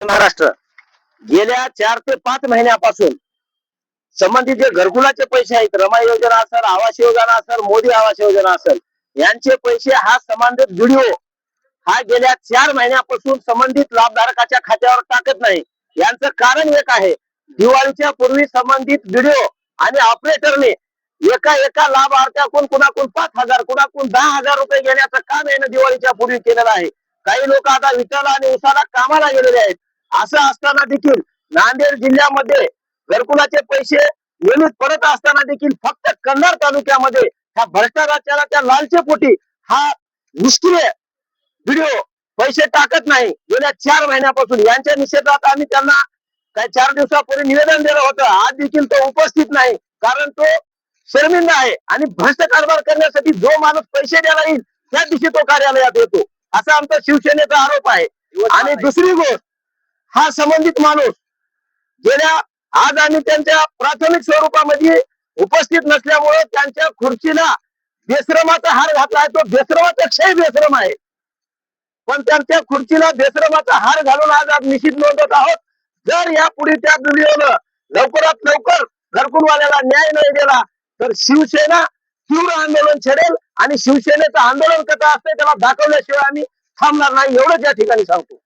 महाराष्ट्र. गेल्या चार ते पाच महिन्यापासून संबंधित जे घरकुलाचे पैसे आहेत रमा योजना असेल आवास योजना असेल मोदी आवास योजना असेल यांचे पैसे हा संबंधित व्हिडिओ हा गेल्या चार महिन्यापासून संबंधित लाभधारकाच्या खात्यावर टाकत नाही. यांचं कारण एक आहे दिवाळीच्या पूर्वी संबंधित व्हिडिओ आणि ऑपरेटरने एका एका लाभार्थ्याकडून कुणाकडून पाच हजार कुणाकडून दहा हजार रुपये घेण्याचं काम यानं दिवाळीच्या पूर्वी केलेलं आहे. काही लोक आता विटाला आणि उसाला कामाला गेलेले आहेत. असं असताना देखील नांदेड जिल्ह्यामध्ये घरकुलाचे पैसे नियमित परत असताना देखील फक्त कन्नड तालुक्यामध्ये ह्या भ्रष्टाचाराच्या त्या लालचे पोटी हा निष्क्रिय व्हिडिओ पैसे टाकत नाही. गेल्या चार महिन्यापासून यांच्या निषेधात आम्ही त्यांना काही चार दिवसापूर्वी निवेदन दिलं होतं. आज देखील तो उपस्थित नाही. कारण तो शर्मिंदा आहे आणि भ्रष्ट कारभार करण्यासाठी जो माणूस पैसे द्यायला येईल त्या दिवशी तो कार्यालयात येतो. असा आमचा शिवसेनेचा आरोप आहे. आणि दुसरी गोष्ट हा संबंधित माणूस गेल्या आज आम्ही त्यांच्या प्राथमिक स्वरूपामध्ये उपस्थित नसल्यामुळे त्यांच्या खुर्चीला बेसरमाचा हार घातला आहे. तो क्षय व्यश्रम आहे. पण त्यांच्या खुर्चीला बेसरमाचा हार घालून आज आज निश्चित नोंदवत आहोत. जर यापुढे त्या व्हिडिओनं लवकरात लवकर घरकुलवाल्याला न्याय नाही दिला तर शिवसेना तीव्र आंदोलन छेडेल आणि शिवसेनेचं आंदोलन कसं असतंय त्याला दाखवल्याशिवाय आम्ही थांबणार नाही. एवढंच या ठिकाणी सांगतो.